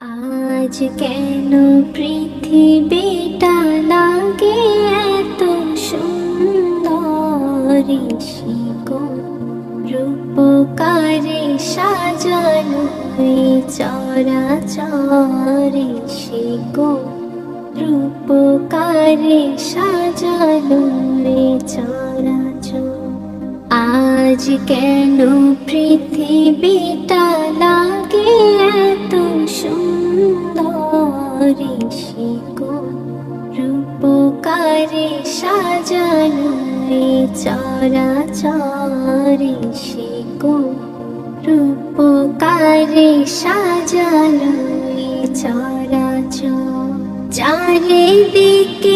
আজ কেন পৃথিবীটা লাগে এত সুন্দর রূপকারে সাজানো চরাচরে শিকো রূপকারে সাজানো চরাচর। আজ কেন পৃথিবীটা সুন্দর শিকো রূপকারে সাজানো চরাচরে শিকো রূপকারে সাজানো চরাচর। চারিদিকে